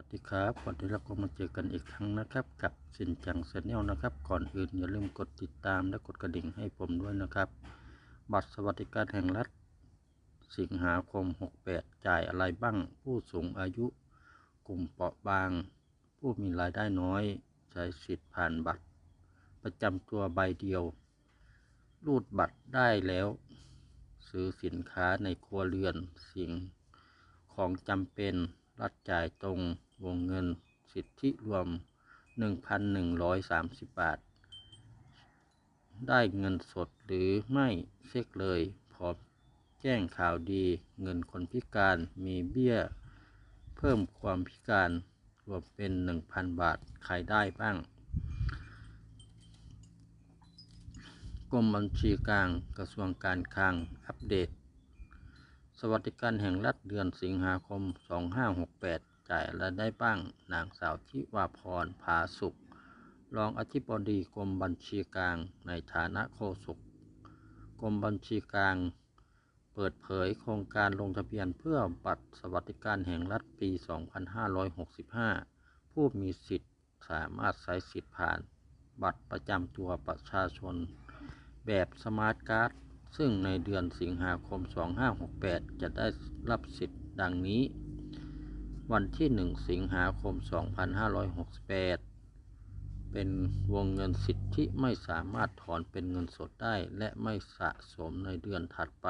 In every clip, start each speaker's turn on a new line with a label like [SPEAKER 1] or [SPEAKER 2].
[SPEAKER 1] วัสดีครับวันนี้เราก็มาเจอกันอีกครั้งนะครับ กับสินจังเซนเนลนะครับ ก่อนอื่นอย่าลืมกดติดตามและกดกระดิ่งให้ผมด้วยนะครับ บัตรสวัสดิการแห่งรัฐ สิงหาคม 68 จ่ายอะไรบ้าง ผู้สูงอายุ กลุ่มเปราะบาง ผู้มีรายได้น้อย ใช้สิทธิ์ผ่านบัตร ประจำตัวใบเดียว รูดบัตรได้แล้ว ซื้อสินค้าในครัวเรือนสิ่งของจำเป็น รัฐจ่ายตรงวงเงินสิทธิรวม 1,130 บาท ได้เงินสดหรือไม่เช็คเลยพร้อมแจ้งข่าวดีเงินคนพิการมีเบี้ย เพิ่มความพิการรวมเป็น 1,000 บาท ใครได้บ้างกรมบัญชีกลางกระทรวงการคลังอัปเดต สวัสดิการแห่งรัฐเดือนสิงหาคม 2568 จ่ายอะไรได้บ้าง นางสาวทิวาพรผาสุข รองอธิบดีกรมบัญชีกลางในฐานะโฆษกกรมบัญชีกลาง เปิดเผยโครงการลงทะเบียนเพื่อบัตรสวัสดิการแห่งรัฐปี 2565 ผู้มีสิทธิ์สามารถใช้สิทธิ์ผ่าน บัตรประจำตัวประชาชน แบบสมาร์ทการ์ด ซึ่งในเดือนสิงหาคม 2568 จะได้รับสิทธิ์ดังนี้ วันที่ 1 สิงหาคม 2568 เป็นวงเงินสิทธิ์ที่ไม่สามารถถอนเป็นเงินสดได้ และไม่สะสมในเดือนถัดไป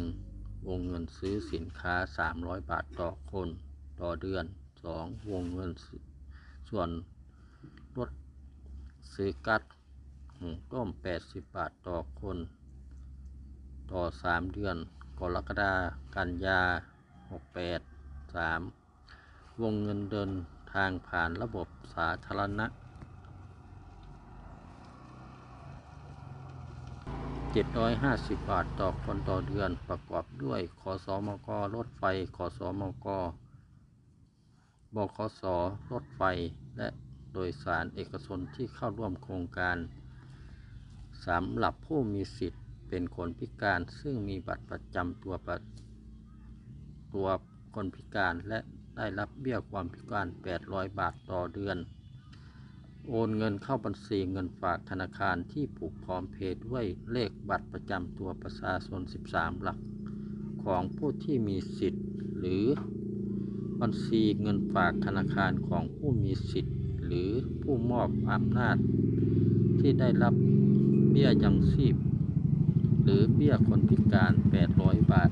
[SPEAKER 1] 1. วงเงินซื้อสินค้า 300 บาทต่อคน ต่อเดือน 2. วงเงินส่วนลดซื้อกัดหุงต้ม 80 บาทต่อคน ต่อ 3 เดือน กรกฎากันยา 68 3. วงเงินเดินทางผ่านระบบสาธารณะ 750 บาทต่อคนต่อเดือนประกอบด้วยขอสอมกรถไฟขอสอมกบขสรถไฟ และโดยสารเอกชนที่เข้าร่วมโครงการสำหรับผู้มีสิทธิ เป็นคนพิการซึ่งมีบัตรประจำตัวประตัวคนพิการและได้รับเบี้ยความพิการ 800 บาทต่อเดือน โอนเงินเข้าบัญชีเงินฝากธนาคารที่ผูกพร้อมเพย์ด้วยเลขบัตรประจำตัวประชาชน 13 หลัก ของผู้ที่มีสิทธิ์ หรือบัญชีเงินฝากธนาคารของผู้มีสิทธิ์ หรือผู้มอบอำนาจ ที่ได้รับเบี้ยยังชีพ หรือเบี้ยคนพิการ 800 บาท